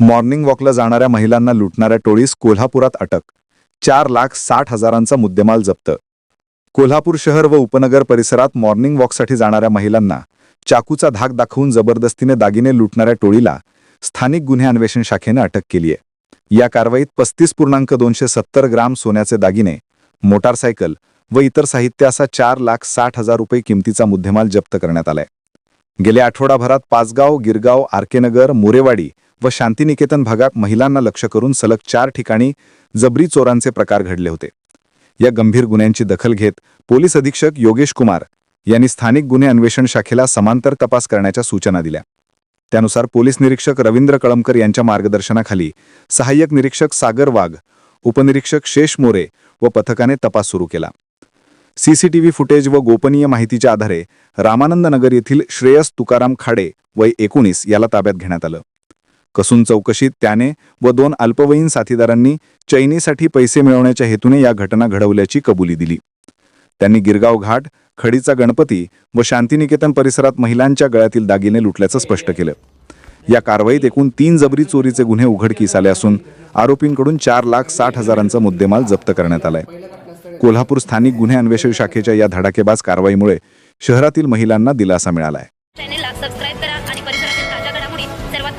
Morning वॉकला जाणाऱ्या महिलांना लुटणाऱ्या टोळीस कोल्हापुरात अटक. चार लाख साठ हजारांचा मुद्देमाल जप्त. कोल्हापूर शहर व उपनगर परिसरात मॉर्निंग वॉकसाठी जाणाऱ्या महिलांना चाकूचा धाक दाखवून जबरदस्तीने दागिने लुटणाऱ्या टोळीला स्थानिक गुन्हे अन्वेषण शाखेनं अटक केली आहे. या कारवाईत पस्तीस पूर्णांक दोनशे सत्तर ग्राम सोन्याचे दागिने मोटारसायकल व इतर साहित्य असा चार लाख साठ हजार रुपये किमतीचा मुद्देमाल जप्त करण्यात आलाय. गेल्या आठवडाभरात पाचगाव गिरगाव आरकेनगर मोरेवाडी व शांतिनिकेतन भागात महिलांना लक्ष करून सलग चार ठिकाणी जबरी चोरांचे प्रकार घडले होते. या गंभीर गुन्ह्यांची दखल घेत पोलीस अधीक्षक योगेश कुमार यांनी स्थानिक गुन्हे अन्वेषण शाखेला समांतर तपास करण्याच्या सूचना दिल्या. त्यानुसार पोलीस निरीक्षक रवींद्र कळमकर यांच्या मार्गदर्शनाखाली सहाय्यक निरीक्षक सागर वाघ उपनिरीक्षक शेष मोरे व पथकाने तपास सुरू केला. सीसीटीव्ही फुटेज व गोपनीय माहितीच्या आधारे रामानंद नगर येथील श्रेयस तुकाराम खाडे वय एकोणीस याला ताब्यात घेण्यात आलं. कसून चौकशीत त्याने व दोन अल्पवयीन साथीदारांनी चैनीसाठी पैसे मिळवण्याच्या हेतूने या घटना घडवल्याची कबुली दिली. त्यांनी गिरगाव घाट खडीचा गणपती व शांतिनिकेतन परिसरात महिलांच्या गळ्यातील दागिने लुटल्याचं स्पष्ट केलं. या कारवाईत एकूण तीन जबरी चोरीचे गुन्हे उघडकीस आले असून आरोपींकडून चार लाख साठ हजारांचा मुद्देमाल जप्त करण्यात आलाय. कोल्हापूर स्थानिक गुन्हे अन्वेषण शाखेच्या या धडाकेबाज कारवाईमुळे शहरातील महिलांना दिलासा मिळालाय.